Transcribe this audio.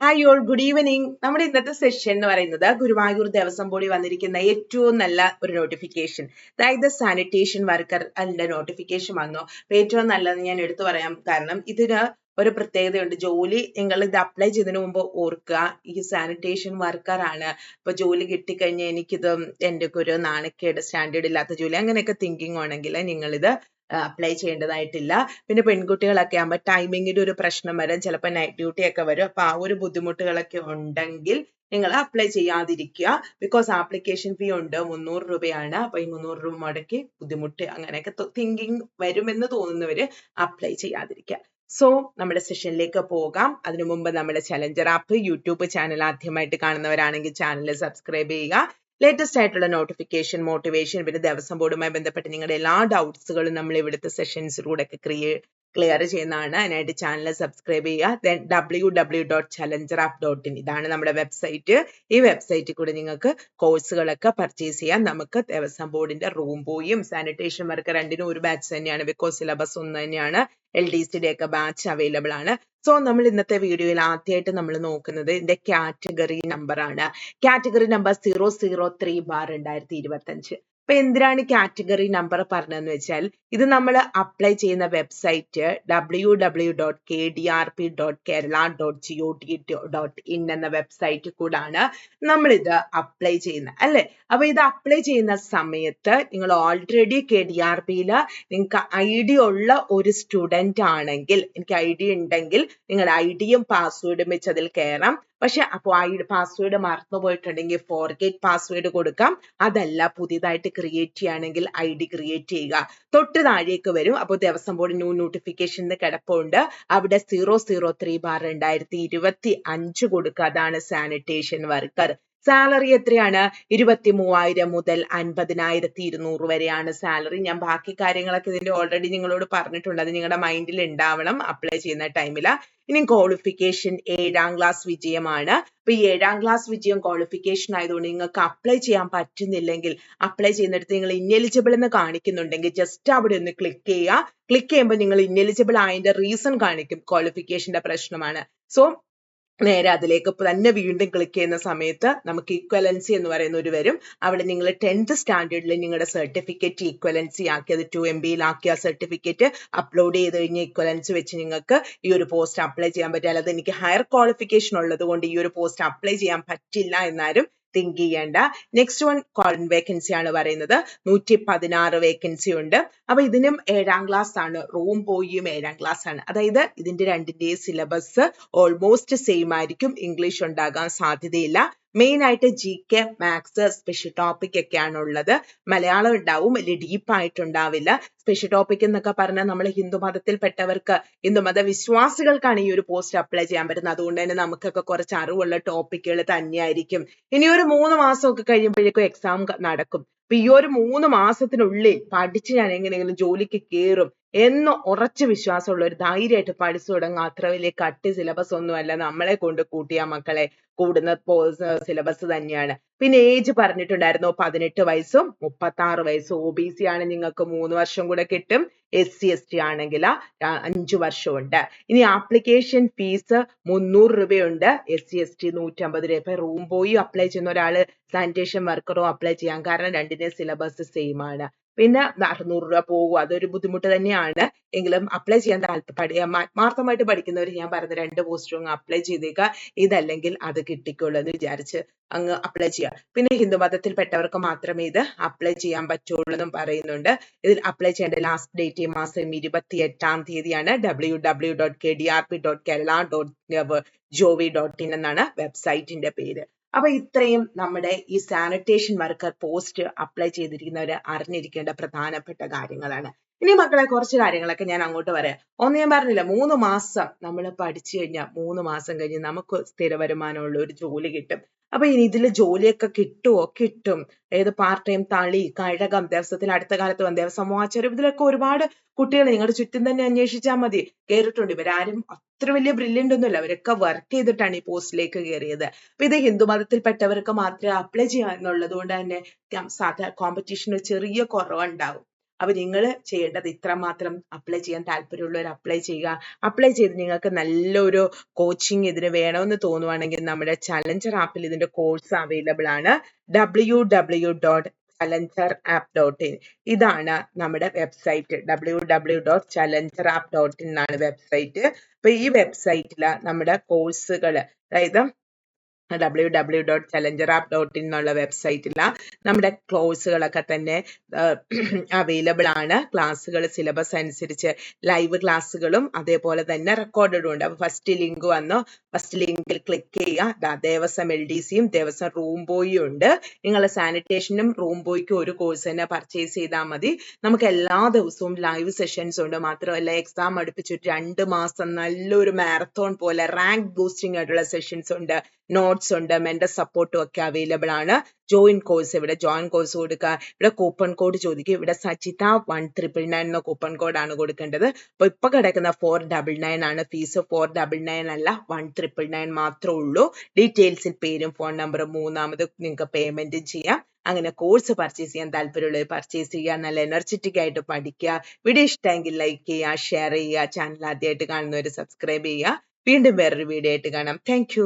Hi all good evening നമ്മുടെ ഇന്നത്തെ session എന്ന് പറയുന്നത് ഗുരുവായൂർ ദേവസ്വം ബോർഡിൽ വന്നിരിക്കുന്ന ഏറ്റവും നല്ല ഒരു നോട്ടിഫിക്കേഷൻ അതായത് സാനിറ്റേഷൻ വർക്കർ അതിന്റെ നോട്ടിഫിക്കേഷൻ വന്നു. ഏറ്റവും നല്ലത് ഞാൻ എടുത്തു പറയാം. കാരണം ഇതിന് ഒരു പ്രത്യേകതയുണ്ട്. ജോലി നിങ്ങൾ ഇത് അപ്ലൈ ചെയ്തതിന് മുമ്പ് ഓർക്കുക. ഈ സാനിറ്റേഷൻ വർക്കർ ആണ്. ഇപ്പൊ ജോലി കിട്ടിക്കഴിഞ്ഞാൽ എനിക്കിത് എന്റെ ഒരു നാണക്കേട് സ്റ്റാൻഡേർഡ് ഇല്ലാത്ത ജോലി അങ്ങനെയൊക്കെ തിങ്കിങ് ആണെങ്കിൽ നിങ്ങൾ ഇത് അപ്ലൈ ചെയ്യേണ്ടതായിട്ടില്ല. പിന്നെ പെൺകുട്ടികളൊക്കെ ആകുമ്പോൾ ടൈമിങ്ങിന്റെ ഒരു പ്രശ്നം വരും. ചിലപ്പോൾ നൈറ്റ് ഡ്യൂട്ടി ഒക്കെ വരും. അപ്പൊ ആ ഒരു ബുദ്ധിമുട്ടുകളൊക്കെ ഉണ്ടെങ്കിൽ നിങ്ങൾ അപ്ലൈ ചെയ്യാതിരിക്കുക. ബിക്കോസ് ആപ്ലിക്കേഷൻ ഫീ ഉണ്ട്. മുന്നൂറ് രൂപയാണ്. അപ്പൊ ഈ മുന്നൂറ് രൂപ മുടക്കി ബുദ്ധിമുട്ട് അങ്ങനെയൊക്കെ തിങ്കിങ് വരുമെന്ന് തോന്നുന്നവര് അപ്ലൈ ചെയ്യാതിരിക്കുക. സോ നമ്മുടെ സെഷനിലേക്ക് പോകാം. അതിനു മുമ്പ് നമ്മുടെ ചലഞ്ചർ ആപ്പ് യൂട്യൂബ് ചാനൽ ആദ്യമായിട്ട് കാണുന്നവരാണെങ്കിൽ ചാനൽ സബ്സ്ക്രൈബ് ചെയ്യുക. ലേറ്റസ്റ്റ് ആയിട്ടുള്ള നോട്ടിഫിക്കേഷൻ മോട്ടിവേഷൻ പിന്നെ ദേവസ്വം ബോർഡുമായി ബന്ധപ്പെട്ട് നിങ്ങളുടെ എല്ലാ ഡൗട്ട്സുകളും നമ്മൾ ഇവിടുത്തെ സെഷൻസിലൂടെ ഒക്കെ ക്രിയേ ക്ലിയർ ചെയ്യുന്നതാണ്. അതിനായിട്ട് ചാനൽ സബ്സ്ക്രൈബ് ചെയ്യുക. Then W W dot challenger app dot in ഇതാണ് നമ്മുടെ വെബ്സൈറ്റ് ഈ വെബ്സൈറ്റിൽ കൂടെ നിങ്ങൾക്ക് കോഴ്സുകളൊക്കെ പർച്ചേസ് ചെയ്യാം. നമുക്ക് ദേവസ്വം ബോർഡിന്റെ റൂം പോയും. സാനിറ്റേഷൻ വർക്ക് രണ്ടിനും ഒരു ബാച്ച് തന്നെയാണ്. ബിക്കോസ് സിലബസ് ഒന്ന് തന്നെയാണ്. എൽ ഡി സിയുടെ ഒക്കെ ബാച്ച് അവൈലബിൾ ആണ്. സോ നമ്മൾ ഇന്നത്തെ വീഡിയോയിൽ ആദ്യമായിട്ട് നമ്മൾ നോക്കുന്നത് ഇതിന്റെ കാറ്റഗറി നമ്പർ ആണ്. Category number zero zero three bar രണ്ടായിരത്തി ഇരുപത്തി അഞ്ച് അപ്പൊ എന്തിനാണ് കാറ്റഗറി നമ്പർ പറഞ്ഞതെന്ന് വെച്ചാൽ ഇത് നമ്മൾ അപ്ലൈ ചെയ്യുന്ന website W W dot K D R P dot Kerala dot G O T dot in എന്ന വെബ്സൈറ്റ് കൂടാണ് നമ്മൾ ഇത് അപ്ലൈ ചെയ്യുന്നത് അല്ലെ? അപ്പൊ ഇത് അപ്ലൈ ചെയ്യുന്ന സമയത്ത് നിങ്ങൾ ഓൾറെഡി കെ ഡി ആർ പിയിൽ നിങ്ങൾക്ക് ഐ ഡി ഉള്ള ഒരു സ്റ്റുഡന്റ് ആണെങ്കിൽ എനിക്ക് ഐ ഡി ഉണ്ടെങ്കിൽ നിങ്ങൾ ഐ ഡിയും പാസ്വേഡും വെച്ച് അതിൽ കയറാം. പക്ഷെ അപ്പോൾ ഐ പാസ്വേഡ് മറന്നു പോയിട്ടുണ്ടെങ്കിൽ ഫോർഗേറ്റ് പാസ്വേഡ് കൊടുക്കാം. അതല്ല പുതിയതായിട്ട് ക്രിയേറ്റ് ചെയ്യുകയാണെങ്കിൽ ഐ ഡി ക്രിയേറ്റ് ചെയ്യുക. തൊട്ട് താഴേക്ക് വരും. അപ്പോൾ ദേവസ്വം ബോർഡ് ന്യൂ നോട്ടിഫിക്കേഷൻ കിടപ്പുണ്ട്. അവിടെ സീറോ സീറോ ത്രീ ബാർ രണ്ടായിരത്തി ഇരുപത്തി അഞ്ച് കൊടുക്കുക. അതാണ് സാനിറ്റേഷൻ വർക്കർ സാലറി എത്രയാണ്? ഇരുപത്തി മൂവായിരം മുതൽ അൻപതിനായിരത്തി ഇരുന്നൂറ് വരെയാണ് സാലറി ഞാൻ ബാക്കി കാര്യങ്ങളൊക്കെ ഇതിന്റെ ഓൾറെഡി നിങ്ങളോട് പറഞ്ഞിട്ടുണ്ട്. അത് നിങ്ങളുടെ മൈൻഡിൽ ഉണ്ടാവണം അപ്ലൈ ചെയ്യുന്ന ടൈമിൽ ഇനി ക്വാളിഫിക്കേഷൻ ഏഴാം ക്ലാസ് വിജയമാണ്. അപ്പൊ ഈ ഏഴാം ക്ലാസ് വിജയം ക്വാളിഫിക്കേഷൻ ആയതുകൊണ്ട് നിങ്ങൾക്ക് അപ്ലൈ ചെയ്യാൻ പറ്റുന്നില്ലെങ്കിൽ അപ്ലൈ ചെയ്യുന്നിടത്ത് നിങ്ങൾ ഇന്നെലിജിബിൾ എന്ന് കാണിക്കുന്നുണ്ടെങ്കിൽ ജസ്റ്റ് അവിടെ ഒന്ന് ക്ലിക്ക് ചെയ്യുക. ക്ലിക്ക് ചെയ്യുമ്പോൾ നിങ്ങൾ ഇന്നെലിജിബിൾ ആയതിന്റെ റീസൺ കാണിക്കും ക്വാളിഫിക്കേഷന്റെ പ്രശ്നമാണ്. സോ നേരെ അതിലേക്ക് തന്നെ വീണ്ടും ക്ലിക്ക് ചെയ്യുന്ന സമയത്ത് നമുക്ക് ഈക്വലൻസി എന്ന് പറയുന്ന ഒരു വരും. അവിടെ നിങ്ങൾ ടെൻത്ത് സ്റ്റാൻഡേർഡിൽ നിങ്ങളുടെ സർട്ടിഫിക്കറ്റ് ഈക്വലൻസി ആക്കി അത് ടു എം ബിയിലാക്കിയ സർട്ടിഫിക്കറ്റ് അപ്ലോഡ് ചെയ്ത് കഴിഞ്ഞ് ഈക്വലൻസി വെച്ച് നിങ്ങൾക്ക് ഈ ഒരു പോസ്റ്റ് അപ്ലൈ ചെയ്യാൻ പറ്റില്ല അല്ലാതെ എനിക്ക് ഹയർ ക്വാളിഫിക്കേഷൻ ഉള്ളത് കൊണ്ട് ഈ ഒരു പോസ്റ്റ് അപ്ലൈ ചെയ്യാൻ പറ്റില്ല എന്നാരും തിങ്ക് ചെയ്യേണ്ട. നെക്സ്റ്റ് വൺ കോളൻ വേക്കൻസി ആണ് പറയുന്നത്. നൂറ്റി പതിനാറ് വേക്കൻസി ഉണ്ട്. അപ്പൊ ഇതിനും ഏഴാം ക്ലാസ് ആണ്. റൂം പോയിയും ഏഴാം ക്ലാസ് ആണ്. അതായത് ഇതിന്റെ രണ്ടിന്റെയും സിലബസ് ഓൾമോസ്റ്റ് സെയിം ആയിരിക്കും. ഇംഗ്ലീഷ് ഉണ്ടാകാൻ സാധ്യതയില്ല. മെയിൻ ആയിട്ട് G K maths special topic ഒക്കെയാണ് ഉള്ളത് മലയാളം ഉണ്ടാവും വലിയ ഡീപ്പ് ആയിട്ടുണ്ടാവില്ല. സ്പെഷ്യൽ ടോപ്പിക് എന്നൊക്കെ പറഞ്ഞാൽ നമ്മൾ ഹിന്ദു മതത്തിൽപ്പെട്ടവർക്ക് ഹിന്ദുമത വിശ്വാസികൾക്കാണ് ഈ ഒരു പോസ്റ്റ് അപ്ലൈ ചെയ്യാൻ പറ്റുന്നത്. അതുകൊണ്ട് തന്നെ നമുക്കൊക്കെ കുറച്ച് അറിവുള്ള ടോപ്പിക്കുകൾ തന്നെയായിരിക്കും. ഇനി ഒരു മൂന്ന് മാസമൊക്കെ കഴിയുമ്പോഴേക്കും എക്സാം നടക്കും. അപ്പൊ ഈ ഒരു മൂന്ന് മാസത്തിനുള്ളിൽ പഠിച്ച് ഞാൻ എങ്ങനെയെങ്കിലും ജോലിക്ക് കയറും എന്ന് ഉറച്ച വിശ്വാസമുള്ള ഒരു ധൈര്യമായിട്ട് പഠിച്ചു തുടങ്ങുക. അത്ര വലിയ കട്ടി സിലബസ് ഒന്നുമല്ല നമ്മളെ കൊണ്ട് കൂട്ടിയ മക്കളെ കൂടുന്ന സിലബസ് തന്നെയാണ്. പിന്നെ ഏജ് പറഞ്ഞിട്ടുണ്ടായിരുന്നു. പതിനെട്ട് വയസ്സും മുപ്പത്തി ആറ് വയസ്സും സി ആണ് നിങ്ങൾക്ക് മൂന്ന് വർഷം കൂടെ കിട്ടും. എസ് ടി ആണെങ്കിൽ അഞ്ചു വർഷമുണ്ട് ഇനി ആപ്ലിക്കേഷൻ ഫീസ് മുന്നൂറ് രൂപയുണ്ട്. എസ് ടി നൂറ്റമ്പത് രൂപ. ഇപ്പൊ റൂം പോയി അപ്ലൈ ചെയ്യുന്ന ഒരാൾ സാനിറ്റേഷൻ വർക്കറോ അപ്ലൈ ചെയ്യാം. കാരണം രണ്ടിന്റെ സിലബസ് സെയിം ആണ്. പിന്നെ അറുന്നൂറ് രൂപ പോകും. അതൊരു ബുദ്ധിമുട്ട് തന്നെയാണ്. എങ്കിലും അപ്ലൈ ചെയ്യാൻ താല്പര്യം ആത്മാർത്ഥമായിട്ട് പഠിക്കുന്നവർ ഞാൻ പറഞ്ഞ രണ്ട് പോസ്റ്റും അപ്ലൈ ചെയ്തേക്കുക ഇതല്ലെങ്കിൽ അത് കിട്ടിക്കുള്ളൂ എന്ന് വിചാരിച്ച് അങ്ങ് അപ്ലൈ ചെയ്യുക പിന്നെ ഹിന്ദു മതത്തിൽപ്പെട്ടവർക്ക് മാത്രമേ ഇത് അപ്ലൈ ചെയ്യാൻ പറ്റുള്ളൂ എന്നും പറയുന്നുണ്ട്. ഇതിൽ അപ്ലൈ ചെയ്യേണ്ട ലാസ്റ്റ് ഡേറ്റ് ഈ മാസം ഇരുപത്തി എട്ടാം തീയതിയാണ് W W dot K D R P dot Kerala dot gov dot in എന്നാണ് വെബ്സൈറ്റിന്റെ പേര്. അപ്പൊ ഇത്രയും നമ്മുടെ ഈ സാനിറ്റേഷൻ വർക്കർ പോസ്റ്റ് അപ്ലൈ ചെയ്തിരിക്കുന്നവർ അറിഞ്ഞിരിക്കേണ്ട പ്രധാനപ്പെട്ട കാര്യങ്ങളാണ്. ഇനി മക്കളെ കുറച്ച് കാര്യങ്ങളൊക്കെ ഞാൻ അങ്ങോട്ട് പറയാം. ഒന്ന് ഞാൻ പറഞ്ഞില്ല മൂന്ന് മാസം നമ്മൾ പഠിച്ചു കഴിഞ്ഞാൽ മൂന്ന് മാസം കഴിഞ്ഞ് നമുക്ക് സ്ഥിര വരുമാനമുള്ള ഒരു ജോലി കിട്ടും. അപ്പൊ ഇനി ഇതിൽ ജോലിയൊക്കെ കിട്ടുമോ കിട്ടും. ഏത് പാർട്ട് ടൈം തളി കഴകം ദേവസ്വത്തിൽ അടുത്ത കാലത്ത് വന്ന ദേവസ്വം വാച്ചരും ഇതിലൊക്കെ ഒരുപാട് കുട്ടികൾ നിങ്ങളുടെ ചുറ്റും തന്നെ അന്വേഷിച്ചാൽ മതി. കേറിയിട്ടുണ്ട്. ഇവരാരും അത്ര വലിയ ബ്രില്യന്റ് ഒന്നുമില്ല. അവരൊക്കെ വർക്ക് ചെയ്തിട്ടാണ് ഈ പോസ്റ്റിലേക്ക് കയറിയത് അപ്പൊ ഇത് ഹിന്ദു മതത്തിൽപ്പെട്ടവർക്ക് മാത്രമേ അപ്ലൈ ചെയ്യാന്നുള്ളത് കൊണ്ട് തന്നെ സാധാ കോമ്പറ്റീഷന് ചെറിയ കുറവുണ്ടാവും. അപ്പൊ നിങ്ങൾ ചെയ്യേണ്ടത് ഇത്ര മാത്രം അപ്ലൈ ചെയ്യാൻ താല്പര്യമുള്ളവർ അപ്ലൈ ചെയ്യുക. അപ്ലൈ ചെയ്ത് നിങ്ങൾക്ക് നല്ലൊരു കോച്ചിങ് ഇതിന് വേണമെന്ന് തോന്നുവാണെങ്കിൽ നമ്മുടെ ചലഞ്ചർ ആപ്പിൽ ഇതിന്റെ കോഴ്സ് അവൈലബിൾ ആണ്. W W dot challenger app dot in ഇതാണ് നമ്മുടെ website W W dot challenger app dot in ആണ് വെബ്സൈറ്റ് അപ്പൊ ഈ വെബ്സൈറ്റിൽ നമ്മുടെ കോഴ്സുകൾ അതായത് W W dot challenger app dot in എന്നുള്ള വെബ്സൈറ്റിൽ നമ്മുടെ ക്ലോസുകളൊക്കെ തന്നെ അവൈലബിൾ ആണ്. ക്ലാസ്സുകൾ സിലബസ് അനുസരിച്ച് ലൈവ് ക്ലാസ്സുകളും അതേപോലെ തന്നെ റെക്കോർഡഡും ഉണ്ട് അപ്പോൾ ഫസ്റ്റ് ലിങ്ക് വന്നോ ഫസ്റ്റ് ലിങ്കിൽ ക്ലിക്ക് ചെയ്യുക. ദേവസ്വം എൽ ഡി സിയും ദേവസ്വം റൂം ബോയും ഉണ്ട്. നിങ്ങൾ സാനിറ്റേഷനും റൂം ബോയ്ക്കും ഒരു കോഴ്സ് തന്നെ പർച്ചേസ് ചെയ്താൽ മതി. നമുക്ക് എല്ലാ ദിവസവും ലൈവ് സെഷൻസ് ഉണ്ട്. മാത്രമല്ല എക്സാം അടുപ്പിച്ച് രണ്ട് മാസം നല്ലൊരു മാരത്തോൺ പോലെ റാങ്ക് ബൂസ്റ്റിംഗ് ആയിട്ടുള്ള സെഷൻസ് ഉണ്ട്. നോട്ട്സ് ഉണ്ട്. മെന്റർ സപ്പോർട്ടും ഒക്കെ അവൈലബിൾ ആണ്. ജോയിൻ കോഴ്സ് ഇവിടെ ജോയിൻ കോഴ്സ് കൊടുക്കുക ഇവിടെ കൂപ്പൺ കോഡ് ചോദിക്കും. ഇവിടെ സജിത വൺ ട്രിപ്പിൾ നയൻ എന്ന കൂപ്പൺ കോഡാണ് കൊടുക്കേണ്ടത്. അപ്പോൾ ഇപ്പൊ കിടക്കുന്ന ഫോർ ഡബിൾ നയൻ ആണ്. ഫീസ് ഫോർ ഡബിൾ നയൻ അല്ല വൺ ട്രിപ്പിൾ നയൻ മാത്രമേ ഉള്ളൂ. ഡീറ്റെയിൽസിൽ പേരും ഫോൺ നമ്പറും മൂന്നാമത് നിങ്ങൾക്ക് പേയ്മെന്റ് ചെയ്യാം. അങ്ങനെ കോഴ്സ് പർച്ചേസ് ചെയ്യാൻ താല്പര്യമുള്ളവർ പർച്ചേസ് ചെയ്യുക. നല്ല എനർജറ്റിക് ആയിട്ട് പഠിക്കുക. വീഡിയോ ഇഷ്ടമെങ്കിൽ ലൈക്ക് ചെയ്യുക ഷെയർ ചെയ്യുക. ചാനൽ ആദ്യമായിട്ട് കാണുന്നവർ സബ്സ്ക്രൈബ് ചെയ്യുക. വീണ്ടും വേറൊരു വീഡിയോ ആയിട്ട് കാണാം. താങ്ക്